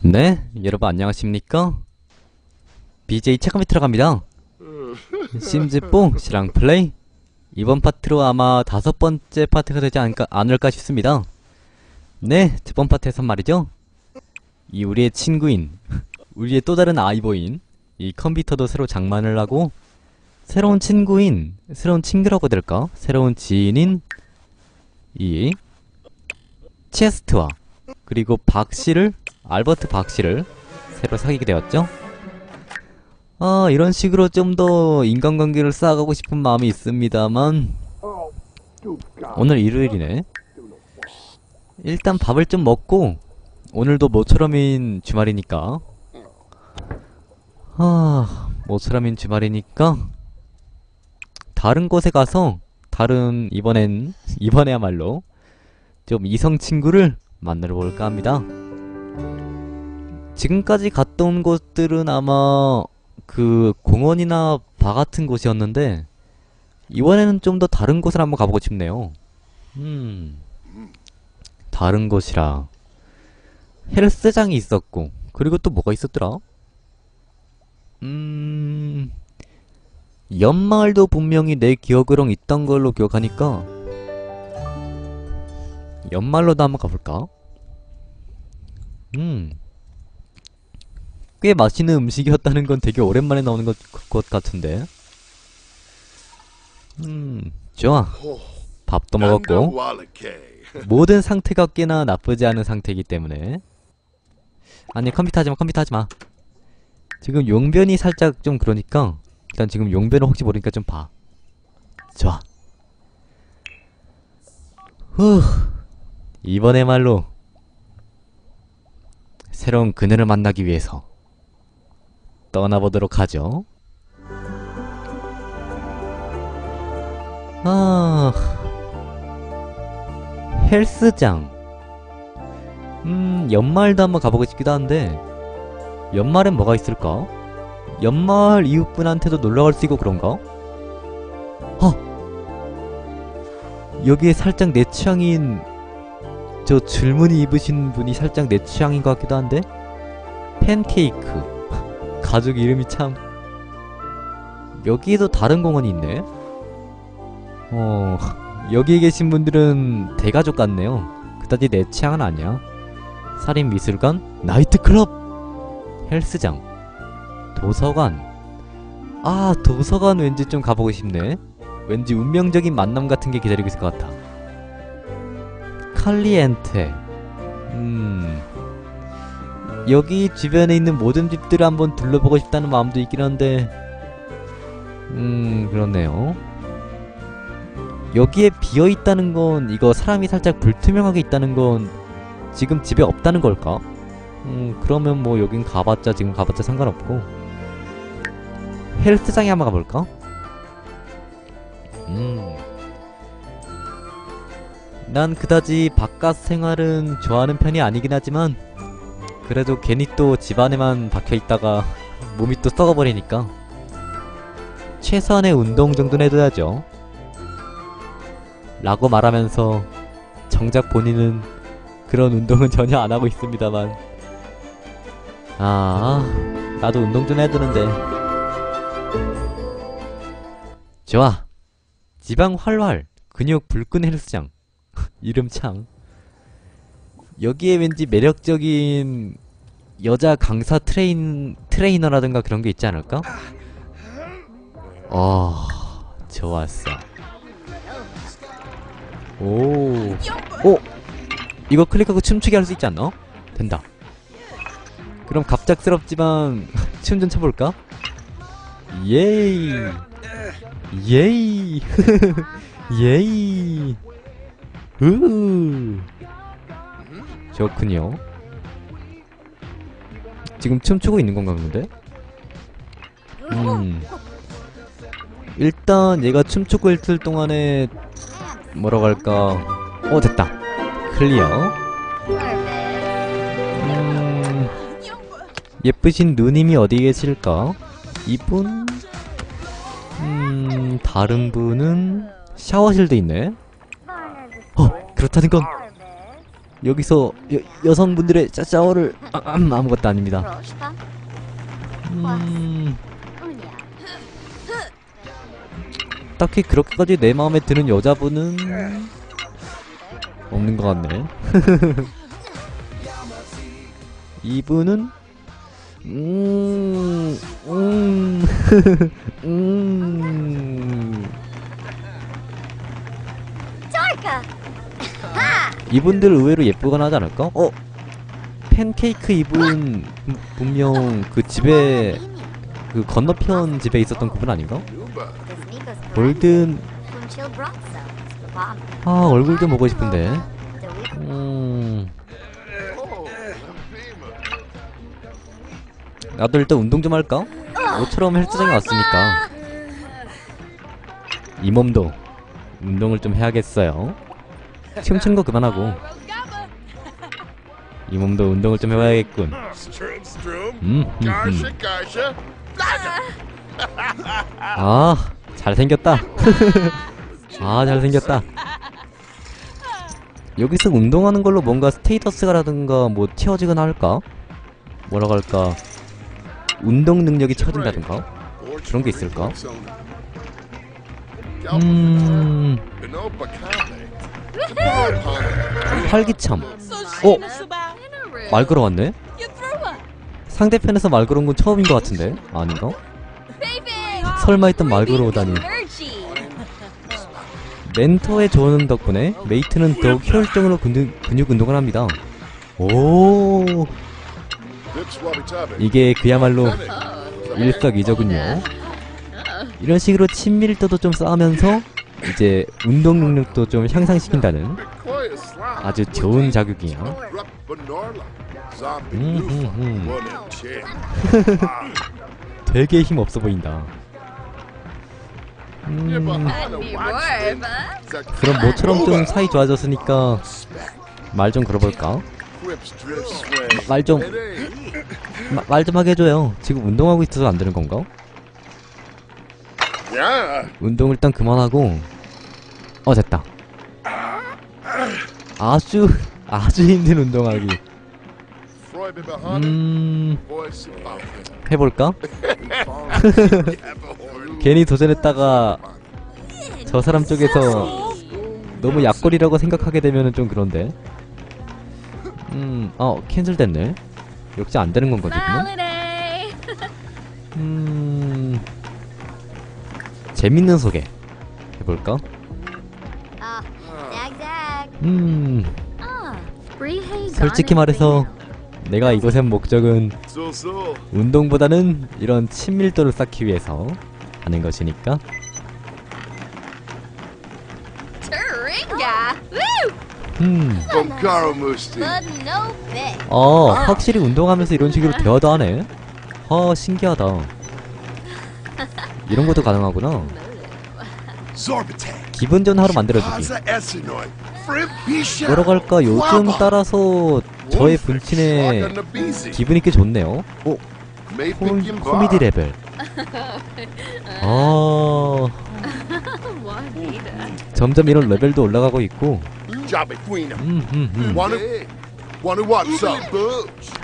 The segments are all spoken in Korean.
네, 여러분 안녕하십니까? BJ 체크미 들어갑니다. 심즈뽕 시랑 플레이 이번 파트로 아마 다섯 번째 파트가 되지 않을까, 않을까 싶습니다. 네, 저번 파트에선 말이죠. 이 우리의 친구인, 우리의 또 다른 아이보인 이 컴퓨터도 새로 장만을 하고 새로운 친구인, 새로운 친구라고 될까? 새로운 지인인 이 체스트와 그리고 박씨를 알버트 박씨를 새로 사귀게 되었죠. 아 이런 식으로 좀 더 인간관계를 쌓아가고 싶은 마음이 있습니다만 오늘 일요일이네. 일단 밥을 좀 먹고 오늘도 모처럼인 주말이니까 아 모처럼인 주말이니까 다른 곳에 가서 다른 이번엔 이번에야말로 좀 이성 친구를 만나러 볼까 합니다. 지금까지 온 곳들은 아마 그 공원이나 바 같은 곳이었는데 이번에는 좀 더 다른 곳을 한번 가보고 싶네요. 음, 다른 곳이라 헬스장이 있었고 그리고 또 뭐가 있었더라? 음, 연마을도 분명히 내 기억으론 있던 걸로 기억하니까 연말로도 한번 가볼까? 음. 꽤 맛있는 음식이었다는 건 되게 오랜만에 나오는 것, 것 같은데. 음, 좋아. 밥도 먹었고, 모든 상태가 꽤나 나쁘지 않은 상태이기 때문에. 아니, 컴퓨터 하지마, 컴퓨터 하지마. 지금 용변이 살짝 좀 그러니까, 일단 지금 용변을 혹시 모르니까 좀 봐. 좋아. 후. 이번에말로 새로운 그녀를 만나기 위해서 떠나보도록 하죠. 아, 헬스장. 음, 연말도 한번 가보고 싶기도 한데, 연말엔 뭐가 있을까? 연말 이웃분한테도 놀러갈 수 있고 그런가? 어! 여기에 살짝 내 취향인 저 줄무늬 입으신 분이 살짝 내 취향인 것 같기도 한데 팬케이크 가족 이름이 참 여기에도 다른 공원이 있네? 어 여기에 계신 분들은 대가족 같네요. 그다지 내 취향은 아니야. 살인미술관 나이트클럽 헬스장 도서관. 아 도서관 왠지 좀 가보고 싶네. 왠지 운명적인 만남 같은 게 기다리고 있을 것 같아. 칼리엔테. 음 여기 주변에 있는 모든 집들을 한번 둘러보고 싶다는 마음도 있긴 한데 음 그렇네요 여기에 비어있다는 건 이거 사람이 살짝 불투명하게 있다는 건 지금 집에 없다는 걸까? 음 그러면 뭐 여긴 가봤자 지금 가봤자 상관없고 헬스장에 한번 가볼까? 음. 난 그다지 바깥 생활은 좋아하는 편이 아니긴 하지만 그래도 괜히 또 집안에만 박혀있다가 몸이 또 썩어버리니까. 최소한의 운동 정도는 해둬야죠. 라고 말하면서 정작 본인은 그런 운동은 전혀 안 하고 있습니다만. 아 나도 운동 좀 해두는데. 좋아. 지방 활활 근육 불끈 헬스장. 이름 참 여기에 왠지 매력적인 여자 강사 트레인 트레이너라든가 그런 게 있지 않을까? 어 좋았어 오 오! 이거 클릭하고 춤추게 할 수 있지 않나? 된다 그럼 갑작스럽지만 춤 좀 춰볼까? 예이 예이 예이 으 좋군요. 지금 춤추고 있는 건가 본데? 음. 일단 얘가 춤추고 있을 동안에 뭐라고 할까? 어 됐다. 클리어. 음 예쁘신 누님이 어디 계실까? 이분? 음 다른 분은 샤워실도 있네. 어 그렇다는 건 여기서 여, 여성분들의 짜- 샤워를 아, 음, 아무것도 아닙니다. 음. 딱히 그렇게까지 내 마음에 드는 여자분은 없는 것 같네. 이분은 음, 음, 음. 이분들 의외로 예쁘거나 하지 않을까? 어? 팬케이크 이분 분- 분명 그 집에 그 건너편 집에 있었던 그분 아닌가? 골든. 아 얼굴 좀 보고 싶은데. 음. 나도 일단 운동 좀 할까? 모처럼 헬스장에 왔으니까 이 몸도 운동을 좀 해야겠어요 춤춘 거 그만하고 이 몸도 운동을 좀 해봐야겠군. 음, 음, 음. 아 잘생겼다 아 잘생겼다 여기서 운동하는 걸로 뭔가 스테이터스가라든가 뭐 채워지거나 할까? 뭐라고 할까 운동 능력이 채워진다든가 그런 게 있을까? 음. 활기참 shameless about 말 걸어왔네? 상대편에서 말 걸어온 건 처음인 것 같은데 아닌가? 설마 했던 말 걸어오다니. 멘토의 조언 덕분에 메이트는 더욱 효율적으로 근육, 근육 운동을 합니다 오. 이게 그야말로 일석이조군요. 이런 식으로 친밀도도 좀 쌓으면서 이제 운동 능력도 좀 향상시킨다는. 아주 좋은 자극이야. 음. 음, 음. 되게 힘 없어 보인다. 음, 그럼 모처럼 좀 사이 좋아졌으니까 말 좀 걸어볼까? 말좀 Hey, 말좀 하게 해줘요. 지금 운동하고 있어서 안 되는 건가? 운동 일단 그만하고 어 됐다. 아주 아주 힘든 운동하기. 음. 해볼까? 괜히 도전했다가 저 사람 쪽에서 너무 약골이라고 생각하게 되면은 좀 그런데. 음, 어 캔슬됐네. 역시 안 되는 건가 지금은? Holiday. 음, 재밌는 소개 해볼까? Zag. 음, hay. 솔직히 말해서 내가 이곳의 목적은. 운동보다는 이런 친밀도를 쌓기 위해서 하는 것이니까. 음. 어, 확실히 운동하면서 이런 식으로 대화도 하네. 아, 신기하다. 이런 것도 가능하구나. 좋은 하루 만들어주기. 할까, 요즘 따라서 저의 분친에. 기분이 꽤 좋네요. 오, 코. 코미디 레벨. 아, 점점 이런 레벨도 올라가고 있고. 음, 음, 음.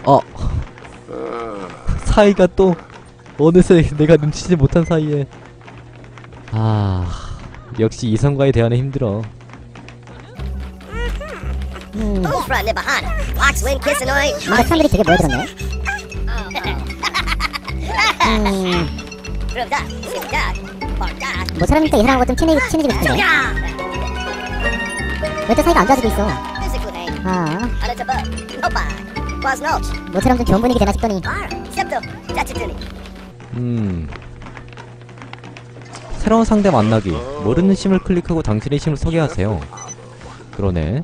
어, Uh, 사이가 또 어느새 내가 눈치지 못한 사이에. 아, 역시 이성과의 대화는 힘들어. 뭔가 사람들이 되게 모여들었네. That. 뭐 사람이니까 이 사람하고 좀 친해, 친해지고 싶은데. 왜또 사이가 안 좋아지고 있어? 아. 뭐처럼 좀 좋은 분위기 되나 싶더니. 음. 새로운 상대 만나기. 모르는 심을 클릭하고 당신의 심을 소개하세요. 그러네.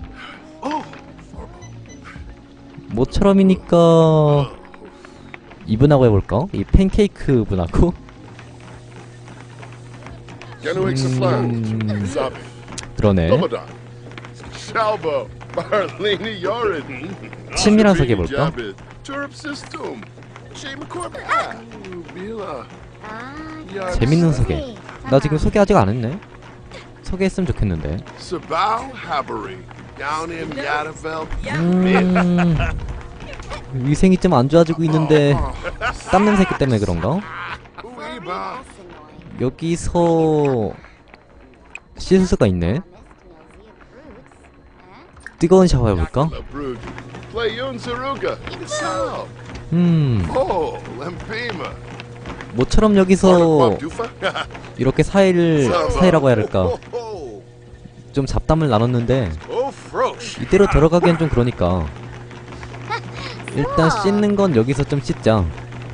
모처럼이니까 이분하고 해볼까? 이 팬케이크 분하고. 음. 그러네. 친밀한 소개 해볼까? Ah, 재밌는 소개. 나 지금 소개 아직 안 했네. 소개했으면 좋겠는데. 음, 위생이 좀 안 좋아지고 있는데 땀 냄새 때문에 그런가? 여기서 씻을 수가 있네. 뜨거운 샤워 해볼까? 음. 모처럼 여기서? 이렇게 사이를 사이라고 해야 할까? 좀 잡담을 나눴는데. 이대로 들어가기엔 좀 그러니까 일단 씻는 건 여기서 좀 씻자.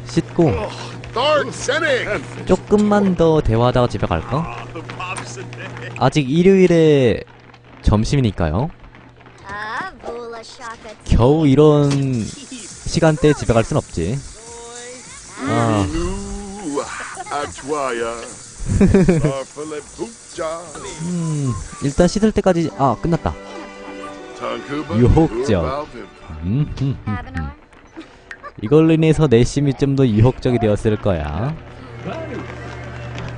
씻고. 조금만 더 대화하다가 집에 갈까? 아직 일요일에 점심이니까요. 겨우 이런 시간대에 집에 갈 순 없지. 아. 음, 일단 씻을 때까지 아 끝났다. 유혹적. 음, 음, 음. 이걸로 인해서 내심이 좀 더 유혹적이 되었을 거야.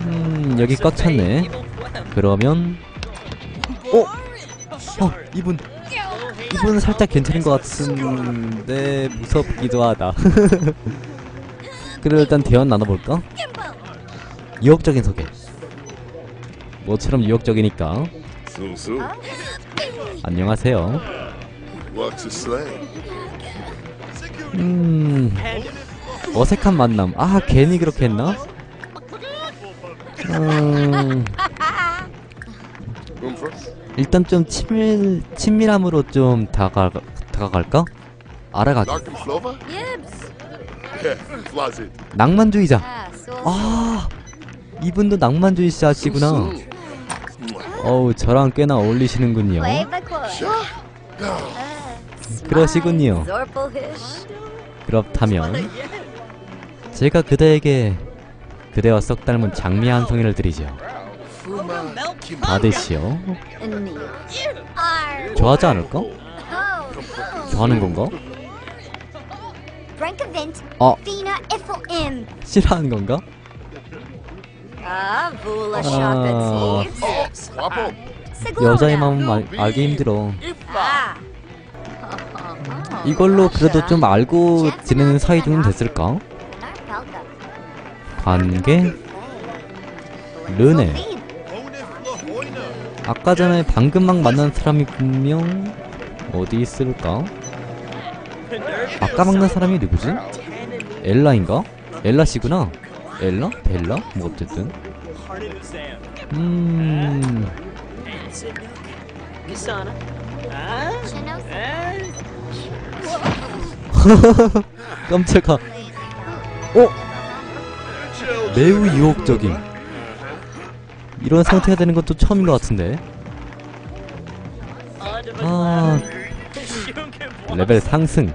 음, 여기 꽉 찼네. 그러면 어, 어, 이분 이분 살짝 괜찮은 것 같은데 무섭기도 하다. 그래 일단 대화 나눠볼까? 유혹적인 소개. 뭐처럼 유혹적이니까. 안녕하세요. 음 어색한 만남. 아 괜히 그렇게 했나? 음? 일단 좀 친밀 친밀함으로 좀 다가 다가갈까? 알아가기. 낭만주의자. So. 아 이분도 낭만주의자시구나. 어우 저랑 꽤나 어울리시는군요. The chorus. 그러시군요. 그렇다면 제가 그대에게 그대와 썩 닮은 장미 한 송이를 드리죠. Arr. 좋아하지 않을까? Oh. 좋아하는 건가? 어. 싫어하는 건가? Ah, 아. Oh. 여자의 마음 알, 알기 힘들어. Ah. 이걸로 그래도 좀 알고 지내는 사이 정도 됐을까? 관계? 르네. 아까 전에 방금 막 만난 사람이 분명 어디 있을까? 아까 만난 사람이 누구지? 엘라인가? 엘라 씨구나. 엘라? 벨라? 뭐 어쨌든. 음. 깜짝아. 어? 매우 유혹적임. 이런 상태가 되는 것도 처음인 것 같은데. 아, 레벨 상승.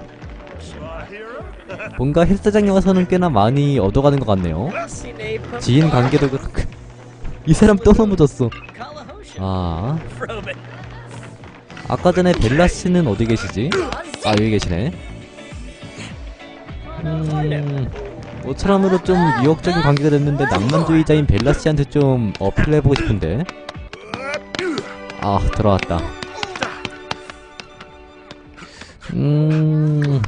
뭔가 헬스장에 와서는 꽤나 많이 얻어가는 것 같네요. 지인 관계도. 이 사람 또 넘어졌어. 아, 아까 전에 벨라 씨는 어디 계시지? 아 여기 계시네. 음, 모처럼으로 좀 유혹적인 관계가 됐는데 낭만주의자인 벨라 씨한테 좀 어필해보고 싶은데. 아 들어왔다. 음,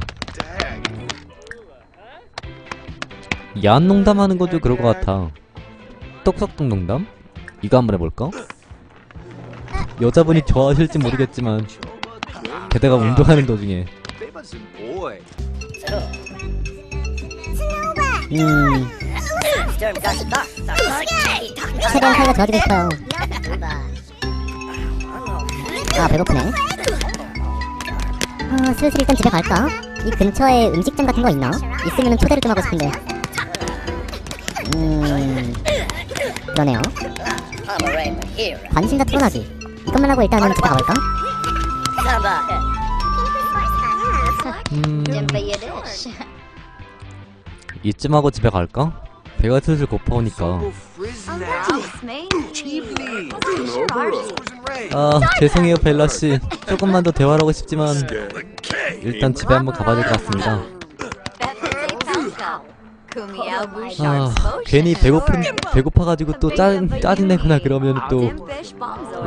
야한 농담하는 것도 그럴 것 같아. 똑똑똑 농담? 이거 한번 해볼까? 여자분이 좋아하실지 모르겠지만 게다가 운동하는 도중에 음. 최대한 사이가 좋아지고 싶어요. 아 배고프네. 아 슬슬 일단 집에 갈까? 이 근처에 음식점 같은 거 있나? 있으면 초대를 좀 하고 싶은데. 음 그러네요. Rainbow hero. 관심사 토론하기. 이것만 하고 일단은 집에 가볼까? 음. 이쯤 하고 집에 갈까? 배가 슬슬 고파오니까. 아 죄송해요 벨라씨 조금만 더 대화를 하고 싶지만 일단 집에 한번 가봐야 될 것 같습니다 아 괜히 배고픈 배고파가지고 또 짜, 짜증내거나 그러면 또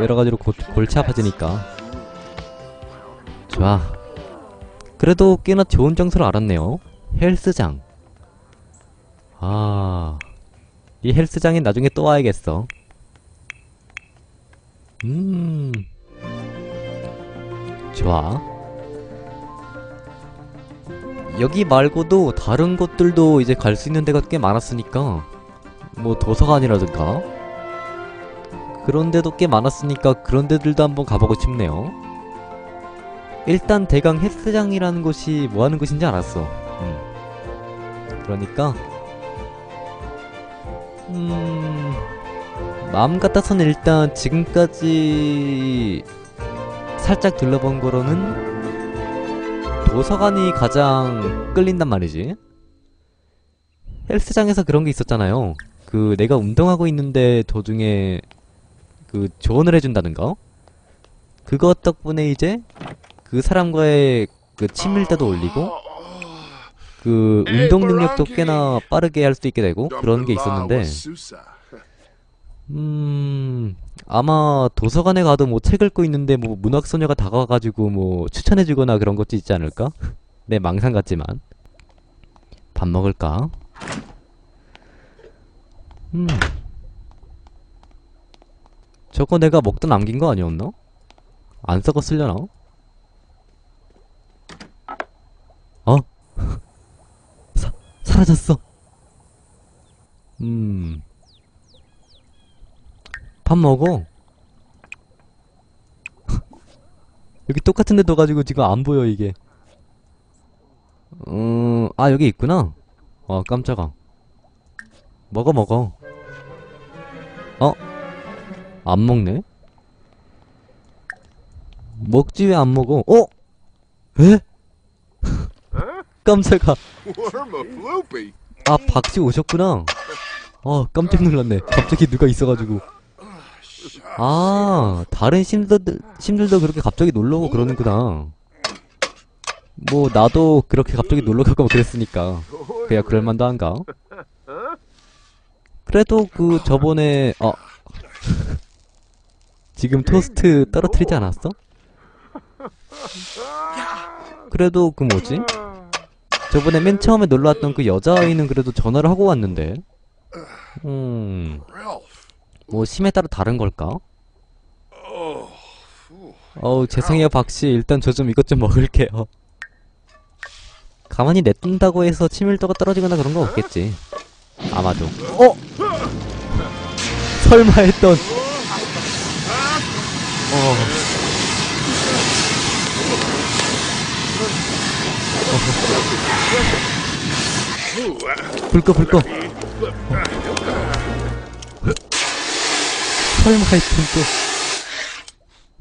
여러 가지로 고, 골치 아파지니까 좋아. 그래도 꽤나 좋은 장소를 알았네요. 헬스장. 아, 이 헬스장엔 나중에 또 와야겠어. 음, 좋아. 여기 말고도 다른 곳들도 이제 갈 수 있는 데가 꽤 많았으니까, 뭐 도서관이라든가, 그런 데도 꽤 많았으니까 그런 데들도 한번 가보고 싶네요. 일단 대강 헬스장이라는 곳이 뭐 하는 곳인지 알았어. 음. 그러니까 음 마음 같아서는 일단 지금까지 살짝 둘러본 거로는 도서관이 가장 끌린단 말이지. 헬스장에서 그런 게 있었잖아요. 그 내가 운동하고 있는데 도중에 그 조언을 해준다는가? 그것 덕분에 이제 그 사람과의 그 친밀도도 올리고 그 운동 능력도 꽤나 빠르게 할 수 있게 되고 그런 게 있었는데 음 아마 도서관에 가도 뭐 책 읽고 있는데 뭐 문학 소녀가 다가와가지고 뭐 추천해주거나 그런 것도 있지 않을까? 내 망상 같지만 밥 먹을까? 음 저거 내가 먹다 남긴 거 아니었나? 안 썩었으려나? 어? 사, 사라졌어. 음. 밥 먹어. 여기 똑같은 데 둬가지고 지금 안 보여, 이게. 음, 아, 여기 있구나. 아, 깜짝아. 먹어, 먹어. 어? 안 먹네? 먹지 왜 안 먹어? 어? 에? 깜짝아. Floopy. 아, 박씨 오셨구나. 아, 깜짝 놀랐네. 갑자기 누가 있어가지고. 아, 다른 심들도, 심들도 그렇게 갑자기 놀러 오고 그러는구나. 뭐, 나도 그렇게 갑자기 놀러 가고 그랬으니까. 그야 그럴만도 한가? 그래도 그, 저번에, 어. 지금 토스트 떨어뜨리지 않았어? 그래도 그 뭐지? 저번에 맨 처음에 놀러 왔던 그 여자아이는 그래도 전화를 하고 왔는데. 음. 뭐 심에 따라 다른 걸까? 어우, 죄송해요, 박씨. 일단 저 좀 이것 좀 먹을게요. 가만히 냅둔다고 해서 친밀도가 떨어지거나 그런 거 없겠지. 아마도. 어? 설마 했던. 어. 불 꺼, 불 꺼. 설마 했던 또.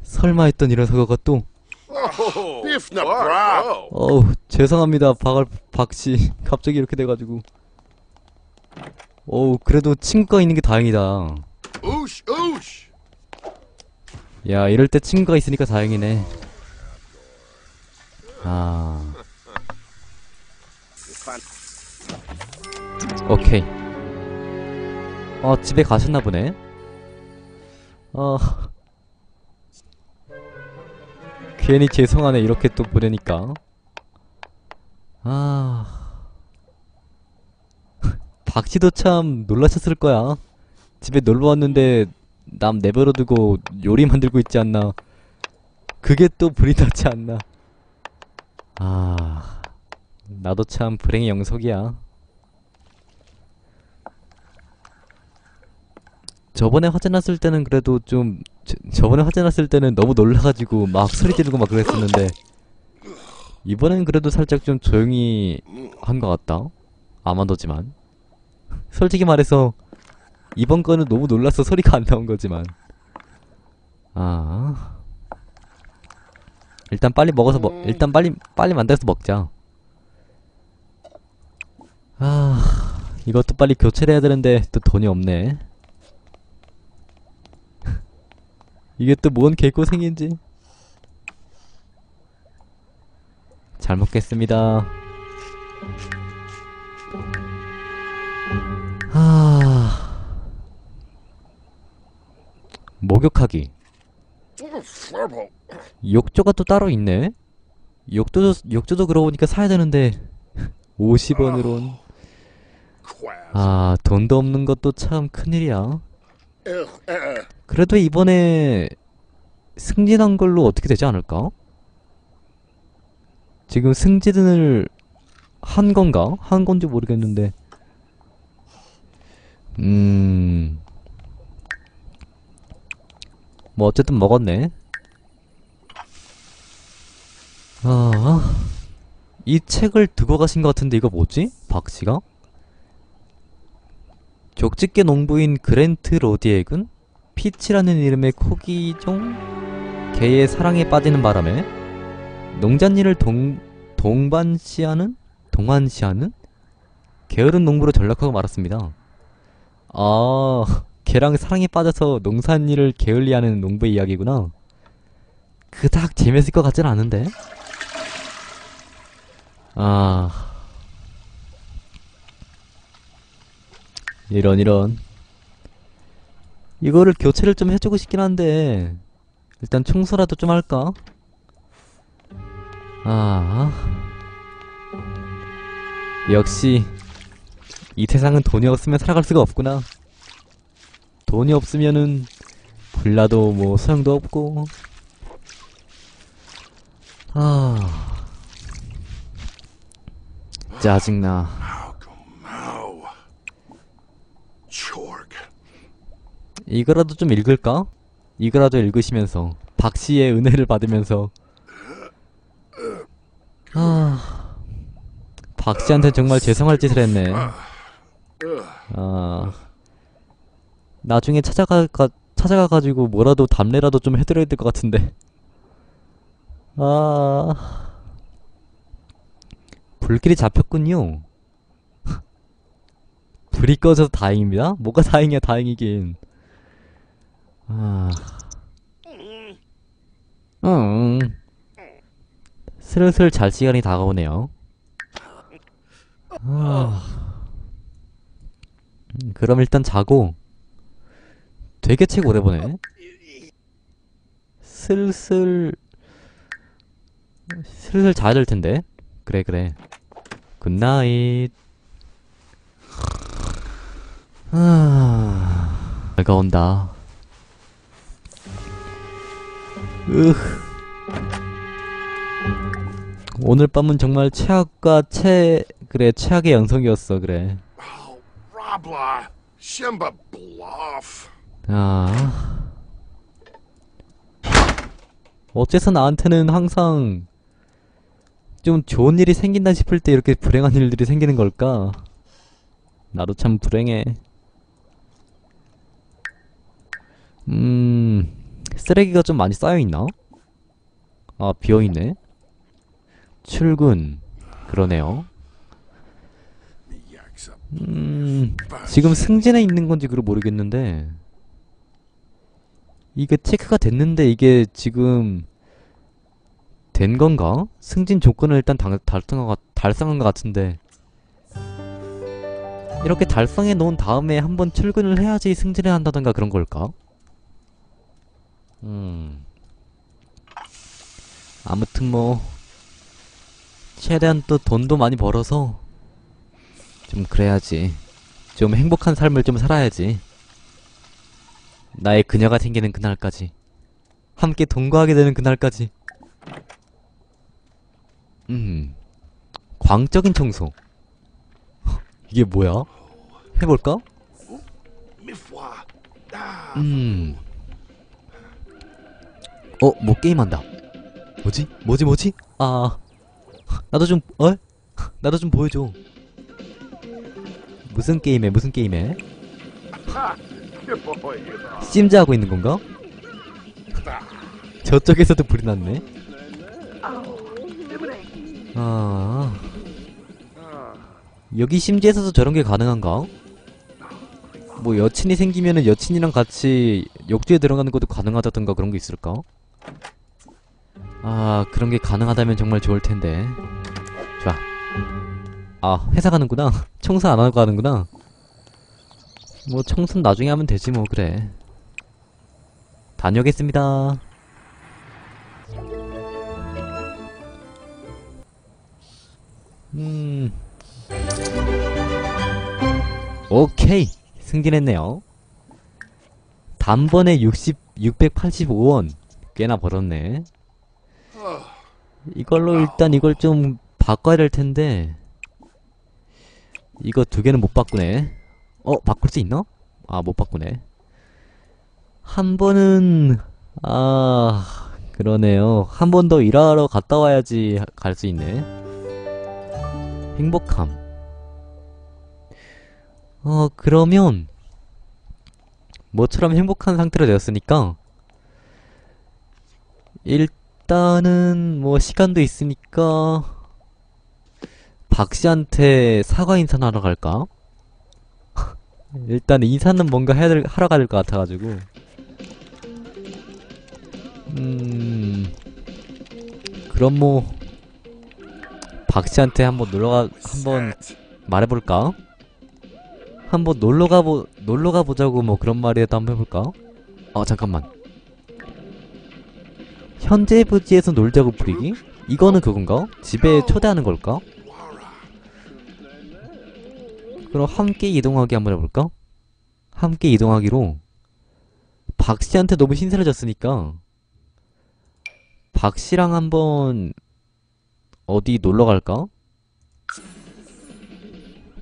설마 했던 이런 사고가 또. 어우, 죄송합니다, 박을, 박씨. 갑자기 이렇게 돼가지고. 어우, 그래도 친구가 있는 게 다행이다. 야, 이럴 때 친구가 있으니까 다행이네. 아. 오케이. 어, 집에 가셨나 보네. 어. 괜히 죄송하네, 이렇게 또 보내니까. 아. 박씨도 참 놀라셨을 거야. 집에 놀러 왔는데 남 내버려 두고 요리 만들고 있지 않나. 그게 또 불이 났지 않나. 아, 나도 참 불행의 영석이야. 저번에 화재 났을 때는 그래도 좀, 저, 저번에 화재 났을 때는 너무 놀라가지고 막 소리 지르고 막 그랬었는데, 이번엔 그래도 살짝 좀 조용히 한 것 같다. 아마도지만. 솔직히 말해서, 이번 거는 너무 놀라서 소리가 안 나온 거지만. 아. 일단 빨리 먹어서 먹, 일단 빨리, 빨리 만들어서 먹자. 아, 이것도 빨리 교체를 해야 되는데 또 돈이 없네. 이게 또 뭔 개고생인지. 잘 먹겠습니다. 아. 목욕하기. 욕조가 또 따로 있네. 욕조도 욕조도 그러고 보니까 사야 되는데 50원으론 Quaz. 아 돈도 없는 것도 참 큰일이야. 그래도 이번에 승진한 걸로 어떻게 되지 않을까? 지금 승진을 한 건가? 한 건지 모르겠는데. 음. 뭐 어쨌든 먹었네. 아. 이 책을 두고 가신 것 같은데 이거 뭐지? 박 씨가? 족집게 농부인 그랜트 로디액은 피치라는 이름의 코기종 개의 사랑에 빠지는 바람에 농잣일을 동, 동반시하는? 동반시하는? 게으른 농부로 전락하고 말았습니다. 아, 개랑 사랑에 빠져서 농산일을 게을리하는 농부의 이야기구나. 그닥 재밌을 것 같진 않은데? 아... 이런 이런. 이거를 교체를 좀 해주고 싶긴 한데 일단 청소라도 좀 할까? 아. 역시 이 세상은 돈이 없으면 살아갈 수가 없구나. 돈이 없으면은 불나도 뭐 소용도 없고. 아. 짜증나 이거라도 좀 읽을까? 이거라도 읽으시면서 박 씨의 은혜를 받으면서 아, 박 씨한테 정말 죄송할 짓을 했네. 아, 나중에 찾아가 가, 찾아가 가지고 뭐라도 답례라도 좀 해드려야 될 것 같은데. 아, 불길이 잡혔군요. 불이 꺼져서 다행입니다. 뭐가 다행이야, 다행이긴. 아. 응. 슬슬 잘 시간이 다가오네요. 아. 음, 그럼 일단 자고. 되게 책 오래 보네. 슬슬 슬슬 자야 될 텐데. 그래 그래. 굿나잇. 아. 내가 온다. 으. 오늘 밤은 정말 최악과 최 그래 최악의 연속이었어 그래. Oh. 아. 어째서 나한테는 항상 좀 좋은 일이 생긴다 싶을 때 이렇게 불행한 일들이 생기는 걸까? 나도 참 불행해. 음, 쓰레기가 좀 많이 쌓여있나? 아, 비어있네. 출근. 그러네요. 음, 지금 승진에 있는 건지 그걸 모르겠는데 이게 체크가 됐는데 이게 지금 된 건가? 승진 조건을 일단 달, 달성한, 것, 같- 달성한 것 같은데 이렇게 달성해 놓은 다음에 한번 출근을 해야지 승진을 한다던가 그런 걸까? 음 아무튼 뭐 최대한 또 돈도 많이 벌어서 좀 그래야지. 좀 행복한 삶을 좀 살아야지. 나의 그녀가 생기는 그날까지. 함께 동거하게 되는 그날까지. 음. 광적인 청소. 이게 뭐야? 해볼까? Ah. 음. 어, 뭐 게임한다. 뭐지? 뭐지, 뭐지? 아. 나도 좀, 어? 나도 좀 보여줘. 무슨 게임해, 무슨 게임해? Good boy. 심즈 하고 있는 건가? 저쪽에서도 불이 났네. 아. 여기 심지에서도 저런 게 가능한가? 뭐 여친이 생기면은 여친이랑 같이 욕조에 들어가는 것도 가능하다던가 그런 게 있을까? 아, 그런 게 가능하다면 정말 좋을 텐데. 좋아. 아, 회사 가는구나. 청소 안 하고 가는구나. 뭐 청소는 나중에 하면 되지 뭐 그래. 다녀오겠습니다. 음. 오케이. 승진했네요. 단번에 60, 685원. 꽤나 벌었네. 이걸로 일단 이걸 좀 바꿔야 될 텐데. 이거 두 개는 못 바꾸네. 어, 바꿀 수 있나? 아, 못 바꾸네. 한 번은, 아, 그러네요. 한 번 더 일하러 갔다 와야지 갈 수 있네. 행복함. 어, 그러면, 모처럼 행복한 상태로 되었으니까, 일단은, 뭐, 시간도 있으니까, 박씨한테 사과 인사나 하러 갈까? 일단 인사는 뭔가 해야 될, 하러 가야 될 것 같아가지고. 음, 그럼 뭐, 박씨한테 한번 놀러가, 한번 말해볼까? 한번 놀러가보, 놀러가 보자고 뭐 그런 말이라도 한번 해볼까? 어, 잠깐만. 현재 부지에서 놀자고 부리기? 이거는 그건가? 집에 초대하는 걸까? 그럼 함께 이동하기 한번 해볼까? 함께 이동하기로 박씨한테 너무 신선해졌으니까 박씨랑 한번 어디 놀러 갈까?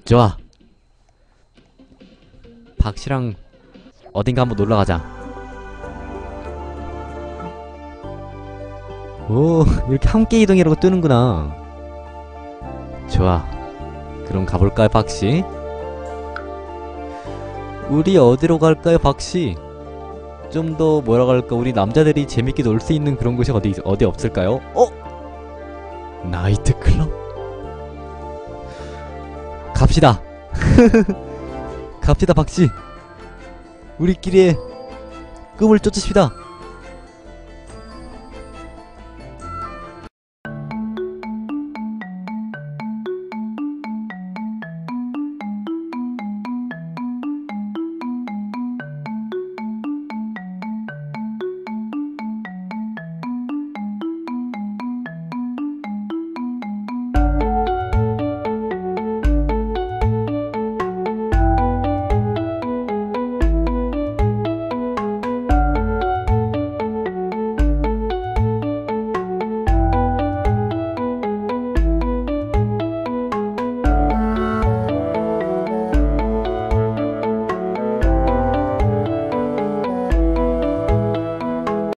좋아. 박씨랑 어딘가 한번 놀러 가자. 오, 이렇게 함께 이동이라고 뜨는구나. 좋아. 그럼 가볼까요, 박씨? 우리 어디로 갈까요, 박씨? 좀 더 뭐라고 할까, 우리 남자들이 재밌게 놀 수 있는 그런 곳이 어디, 있- 어디 없을까요? 어? 나이트클럽? 갑시다. 갑시다, 박씨. 우리끼리의 꿈을 쫓읍시다.